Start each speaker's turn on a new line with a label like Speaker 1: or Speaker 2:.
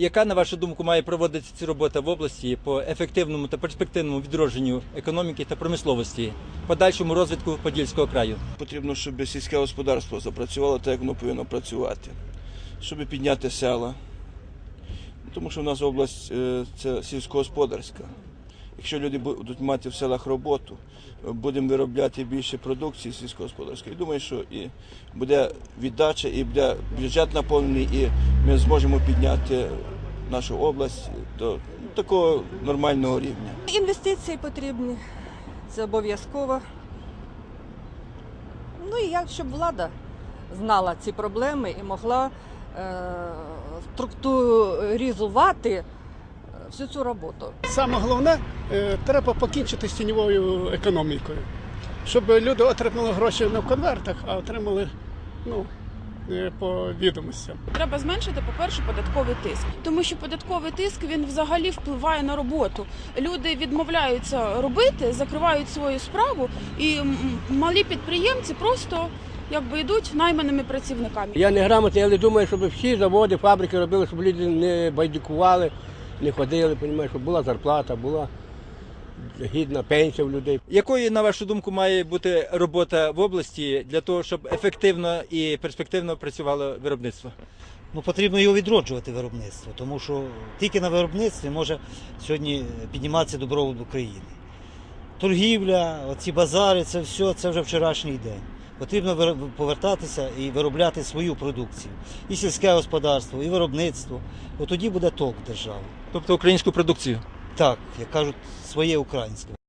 Speaker 1: Яка, на вашу думку, має проводитися ця робота в області по ефективному та перспективному відродженню економіки та промисловості, подальшому розвитку Подільського краю?
Speaker 2: Потрібно, щоб сільське господарство запрацювало так, як воно повинно працювати, щоб підняти села. Тому що в нас область е, це сільськогосподарська. Якщо люди будуть мати в селах роботу, будемо виробляти більше продукції сільськогосподарської. Думаю, що і буде віддача, і буде бюджет наповнений, і ми зможемо підняти нашу область до такого нормального рівня.
Speaker 3: Інвестиції потрібні, це обов'язково. Ну і як щоб влада знала ці проблеми і могла е, структуризувати е, всю цю роботу.
Speaker 4: Саме головне, е, треба покінчити з тіньовою економікою, щоб люди отримали гроші не в конвертах, а отримали ну, по відомостям.
Speaker 5: Треба зменшити, по-перше, податковий тиск, тому що податковий тиск він взагалі впливає на роботу. Люди відмовляються робити, закривають свою справу, і малі підприємці просто якби йдуть найманими працівниками.
Speaker 6: Я не грамотний, але думаю, щоб всі заводи, фабрики робили, щоб люди не байдикували, не ходили, понімаєш, щоб була зарплата, була гідна пенсія в людей.
Speaker 1: Якою, на вашу думку, має бути робота в області для того, щоб ефективно і перспективно працювало виробництво?
Speaker 7: Ну, потрібно його відроджувати виробництво, тому що тільки на виробництві може сьогодні підніматися добробут України. Торгівля, оці базари, це все це вже вчорашній день. Потрібно повертатися і виробляти свою продукцію. І сільське господарство, і виробництво. От тоді буде толк держави.
Speaker 1: Тобто українську продукцію?
Speaker 7: Так, як кажуть, своє українське.